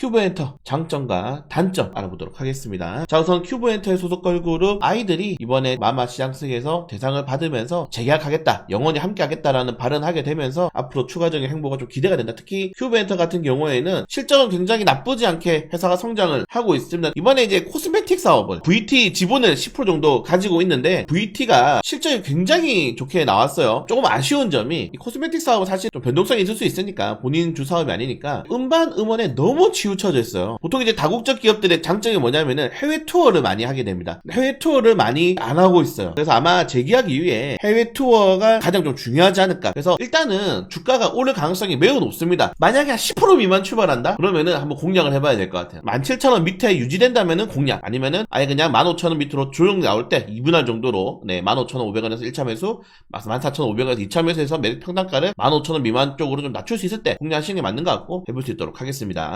큐브 엔터 장점과 단점 알아보도록 하겠습니다. 자 우선 큐브 엔터의 소속 걸그룹 아이들이 이번에 마마 시장승에서 대상을 받으면서 재계약하겠다, 영원히 함께하겠다라는 발언하게 되면서 앞으로 추가적인 행보가 좀 기대가 된다. 특히 큐브 엔터 같은 경우에는 실적은 굉장히 나쁘지 않게 회사가 성장을 하고 있습니다. 이번에 이제 코스메틱 사업을 VT 지분을 10% 정도 가지고 있는데 VT가 실적이 굉장히 좋게 나왔어요. 조금 아쉬운 점이 이 코스메틱 사업은 사실 좀 변동성이 있을 수 있으니까 본인 주 사업이 아니니까 음반 음원에 너무 치우 쳐져 있어요. 보통 이제 다국적 기업들의 장점이 뭐냐면은 해외 투어를 많이 하게 됩니다. 해외 투어를 많이 안 하고 있어요. 그래서 아마 재계약 이후에 해외 투어가 가장 좀 중요하지 않을까. 그래서 일단은 주가가 오를 가능성이 매우 높습니다. 만약에 한 10% 미만 출발한다? 그러면은 한번 공략을 해봐야 될 것 같아요. 17,000원 밑에 유지된다면은 공략. 아니면은 아예 그냥 15,000원 밑으로 조용 나올 때 2분할 정도로 네, 15,500원에서 1차 매수, 14,500원에서 2차 매수해서 매입 평단가를 15,000원 미만 쪽으로 좀 낮출 수 있을 때 공략하시는 게 맞는 것 같고 해볼 수 있도록 하겠습니다.